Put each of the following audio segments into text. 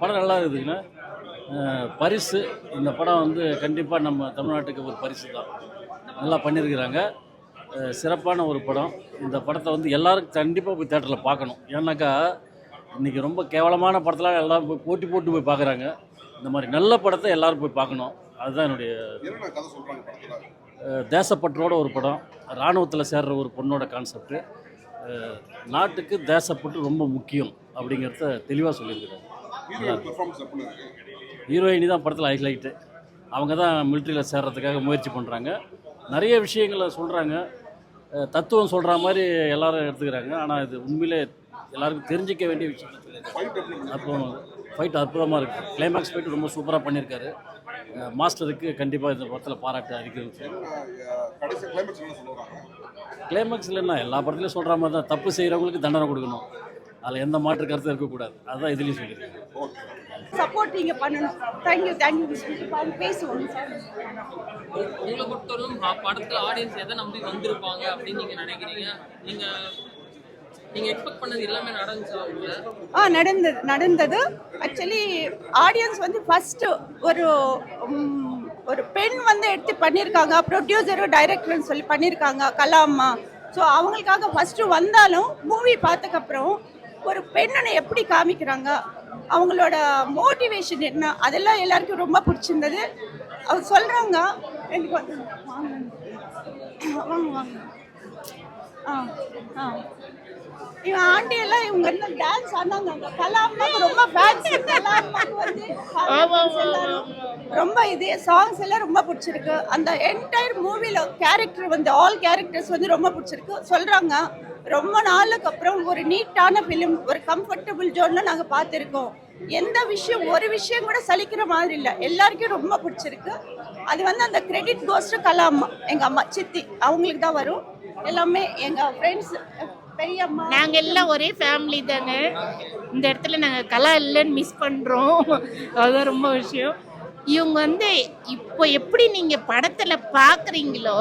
படம் நல்லா இருக்குதுங்கண்ணா. பரிசு. இந்த படம் வந்து கண்டிப்பாக நம்ம தமிழ்நாட்டுக்கு ஒரு பரிசு தான். நல்லா பண்ணியிருக்கிறாங்க சிறப்பான ஒரு படம். இந்த படத்தை வந்து எல்லாரும் கண்டிப்பாக போய் தேட்டரில் பார்க்கணும். ஏன்னாக்கா இன்றைக்கி ரொம்ப கேவலமான படத்தெலாம் எல்லாரும் போய் போட்டி போட்டு போய் பார்க்குறாங்க. இந்த மாதிரி நல்ல படத்தை எல்லாரும் போய் பார்க்கணும். அதுதான் என்னுடைய தேசப்பற்றோட ஒரு படம். இராணுவத்தில் சேர்ற ஒரு பொண்ணோட கான்செப்ட் நாட்டுக்கு தேசப்பற்று ரொம்ப முக்கியம் அப்படிங்கிறத தெளிவாக சொல்லியிருக்கிறாங்க ஹீரோயின் தான் படத்தில் ஹைலைட்டு அவங்க தான் மிலிட்ரியில் சேர்றதுக்காக முயற்சி பண்ணுறாங்க நிறைய விஷயங்களை சொல்கிறாங்க தத்துவம் சொல்கிற மாதிரி எல்லாரும் எடுத்துக்கிறாங்க. ஆனால் இது உண்மையிலே எல்லாருக்கும் தெரிஞ்சிக்க வேண்டிய விஷயம்? அப்போ ஃபைட் அற்புதமாக இருக்குது கிளைமேக்ஸ் ஃபைட் ரொம்ப சூப்பராக பண்ணியிருக்காரு. மாஸ்டருக்கு கண்டிப்பாக இந்த படத்தில் பாராட்டு அறிக்கை கிளைமேக்ஸ் என்ன சொல்றாங்க கிளைமேக்ஸில் என்ன எல்லா படத்துலையும் சொல்கிற மாதிரி தான். தப்பு செய்கிறவங்களுக்கு தண்டனை கொடுக்கணும். அதில் எந்த மாற்று கருத்தும் இருக்கக்கூடாது. அதுதான் இதுலேயும் சொல்லியிருக்காங்க ஓகே சப்போர்ட் நீங்க பண்ணணும். தேங்க்யூ தேங்க்யூ பேசுவோம். சார் உங்களை பொறுத்தவரைக்கும் படத்துல ஆடியன்ஸ் எதை நம்பி வந்திருப்பாங்க அப்படின்னு நீங்க நினைக்கிறீங்க? நீங்க நீங்க எக்ஸ்பெக்ட் பண்ணது எல்லாமே நடந்துச்சா ஆ நடந்தது நடந்தது. ஆக்சுவலி ஆடியன்ஸ் வந்து ஃபஸ்ட்டு ஒரு ஒரு பெண் வந்து எடுத்து பண்ணியிருக்காங்க ப்ரொடியூசரும் டைரக்டர்னு சொல்லி பண்ணியிருக்காங்க கலாம்மா ஸோ அவங்களுக்காக ஃபஸ்ட்டு வந்தாலும் மூவி பார்த்ததுக்கப்புறம் ஒரு பெண்ணனை எப்படி காமிக்கிறாங்க? அவங்களோட மோட்டிவேஷன் என்ன? அதெல்லாம் எல்லாருக்கும் ரொம்ப பிடிச்சிருந்தது. அவங்க சொல்கிறாங்க எனக்கு வந்து வாங்க வாங்க வாங்க. ஆ ஆ. இவன் ஆண்டி எல்லாம் இவங்க என்ன டான்ஸ் ஆனாங்க கலாம்மாக்கு ரொம்ப ஃபேன்ஸ் கலாம்மாக்கு வந்து ரொம்ப இது சாங்ஸ் எல்லாம் ரொம்ப பிடிச்சிருக்கு. அந்த என்டையர் மூவில கேரக்டர் வந்து ஆல் கேரக்டர்ஸ் வந்து ரொம்ப பிடிச்சிருக்கு. சொல்றாங்க ரொம்ப நாளுக்கு அப்புறம் ஒரு நீட்டான ஃபிலிம் ஒரு கம்ஃபர்டபுள் ஜோன்ல நாங்க பார்த்துருக்கோம். எந்த விஷயம் ஒரு விஷயம் கூட சலிக்கிற மாதிரி இல்லை. எல்லாருக்கும் ரொம்ப பிடிச்சிருக்கு. அது வந்து அந்த கிரெடிட் கோஸ்ட் கலாம்மா எங்க அம்மா சித்தி அவங்களுக்கு தான் வரும். எல்லாமே எங்க ஃப்ரெண்ட்ஸ் நாங்க எல்லாம் ஒரே ஃபேமிலி தாங்க இந்த இடத்துல நாங்க கலா இல்லைன்னு மிஸ் பண்றோம். அதுதான் ரொம்ப விஷயம். இவங்க வந்து இப்போ எப்படி நீங்க படத்துல பாக்குறீங்களோ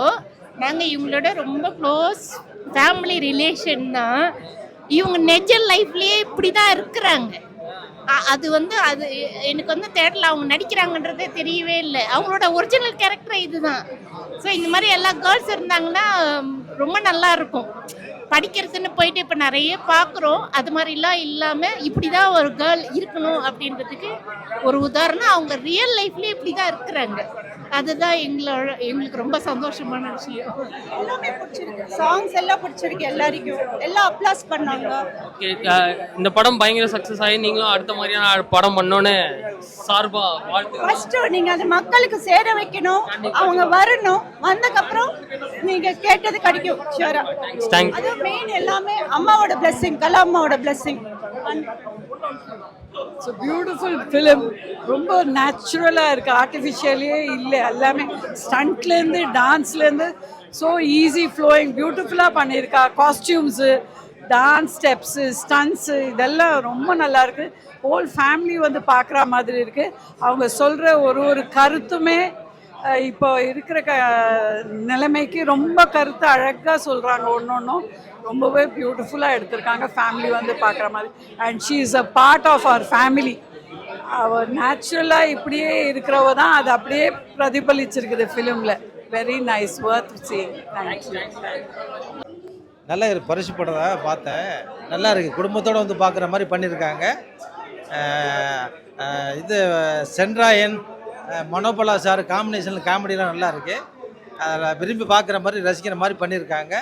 நாங்க இவங்களோட ரொம்ப க்ளோஸ் ஃபேமிலி ரிலேஷன் தான். இவங்க நெஜ லைஃப்லயே இப்படி தான் இருக்கிறாங்க அது வந்து அது எனக்கு வந்து தேட்டரில் அவங்க நடிக்கிறாங்கன்றதே தெரியவே இல்லை. அவங்களோட ஒரிஜினல் கேரக்டர் இதுதான். ஸோ இந்த மாதிரி எல்லா கேர்ள்ஸ் இருந்தாங்கன்னா ரொம்ப நல்லா இருக்கும். படிக்கிறதுன்னு போயிட்டு இப்போ நிறைய பார்க்குறோம் அது மாதிரிலாம் இல்லாமல் இப்படி தான் ஒரு கேர்ள் இருக்கணும் அப்படின்றதுக்கு ஒரு உதாரணம். அவங்க ரியல் லைஃப்லேயே இப்படி தான் இருக்கிறாங்க. அதுதான் எங்களோட எங்களுக்கு ரொம்ப சந்தோஷமான விஷயம். எல்லாமே பிடிச்சிருக்கு. சாங்ஸ் எல்லாம் பிடிச்சிருக்கு எல்லாருக்கும். எல்லாம் அப்ளாஸ் பண்ணாங்க. இந்த படம் பயங்கர சக்சஸ் ஆகி நீங்களும் அடுத்த மாதிரியான படம் பண்ணோன்னு சார்பா வாழ்த்து. ஃபர்ஸ்ட் நீங்க அது மக்களுக்கு சேர வைக்கணும். அவங்க வரணும். வந்ததுக்கப்புறம் நீங்க கேட்டது கிடைக்கும். ஷியோரா அது மெயின் எல்லாமே அம்மாவோட பிளெஸிங் கலா அம்மாவோட பிளெஸிங் ஸோ பியூட்டிஃபுல் ஃபிலிம் ரொம்ப நேச்சுரலாக இருக்குது ஆர்டிஃபிஷியலே இல்லை. எல்லாமே ஸ்டண்ட்லேருந்து டான்ஸ்லேருந்து ஸோ ஈஸி ஃப்ளோயிங் பியூட்டிஃபுல்லாக பண்ணியிருக்கா. காஸ்டியூம்ஸு டான்ஸ் ஸ்டெப்ஸு ஸ்டன்ஸு இதெல்லாம் ரொம்ப நல்லா இருக்குது ஹோல் ஃபேமிலி வந்து பார்க்குற மாதிரி இருக்குது அவங்க சொல்கிற ஒரு ஒரு கருத்துமே இப்போ இருக்கிற க நிலைமைக்கு ரொம்ப கருத்து அழகாக சொல்கிறாங்க ஒன்று ஒன்றும் ரொம்பவே பியூட்டிஃபுல்லாக எடுத்திருக்காங்க. ஃபேமிலி வந்து பார்க்குற மாதிரி. And she is a part of our family அவர் நேச்சுரலாக இப்படியே இருக்கிறவ தான் அது அப்படியே பிரதிபலிச்சிருக்குது ஃபிலிமில் very nice worth seeing thank you நல்ல பரிசு படம் தான் பார்த்தேன். நல்லா இருக்குது குடும்பத்தோடு வந்து பார்க்குற மாதிரி பண்ணியிருக்காங்க. இது சென்ட்ராயன் மனோபலா சார் காம்பினேஷனில் காமெடியெலாம் நல்லா இருக்குது அதில் விரும்பி பார்க்குற மாதிரி ரசிக்கிற மாதிரி பண்ணியிருக்காங்க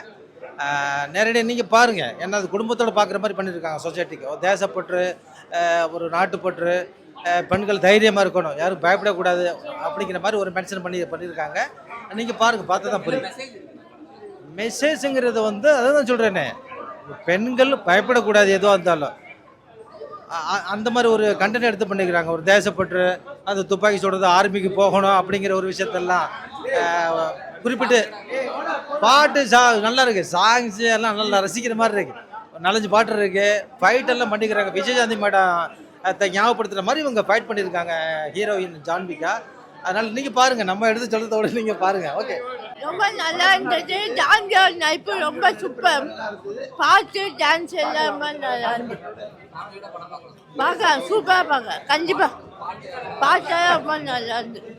நேரடியாக நீங்கள் பாருங்கள் ஏன்னா அது குடும்பத்தோடு பார்க்குற மாதிரி பண்ணியிருக்காங்க சொசைட்டிக்கு ஒரு தேசப்பற்று ஒரு நாட்டுப்பற்று பெண்கள் தைரியமாக இருக்கணும். யாரும் பயப்படக்கூடாது அப்படிங்கிற மாதிரி ஒரு மென்ஷன் பண்ணி பண்ணியிருக்காங்க நீங்கள் பாருங்கள் பார்த்து தான் புரியும். மெசேஜுங்கிறது வந்து அதான் சொல்கிறேனே பெண்கள் பயப்படக்கூடாது எதுவாக இருந்தாலும். அந்த மாதிரி ஒரு கண்டென்ட் எடுத்து பண்ணிக்கிறாங்க ஒரு தேசப்பற்று அந்த துப்பாக்கி சுடுறது ஆர்மிக்கு போகணும் அப்படிங்கிற ஒரு விஷயத்தெல்லாம் குறிப்பிட்டு பாட்டு சா நல்லா இருக்குது சாங்ஸ் எல்லாம் நல்லா ரசிக்கிற மாதிரி இருக்குது நாலஞ்சு பாட்டு இருக்குது ஃபைட்டெல்லாம் பண்ணிக்கிறாங்க. விஜயகாந்தி மேடம் அதை ஞாபகப்படுத்துகிற மாதிரி இவங்க ஃபைட் பண்ணியிருக்காங்க ஹீரோயின் ஜான்விகா. அதனால் நீங்கள் பாருங்கள் நம்ம எடுத்து சொல்கிறத விட நீங்கள் பாருங்கள் ஓகே ரொம்ப நல்லா இருந்தது. டான்ஸ் நைப்பு ரொம்ப சூப்பர் பாட்டு டான்ஸ் எல்லாமே நல்லா இருந்தது. பார்க்க சூப்பராக பார்க்க கண்டிப்பாக பாட்டு ரொம்ப நல்லா இருந்தது.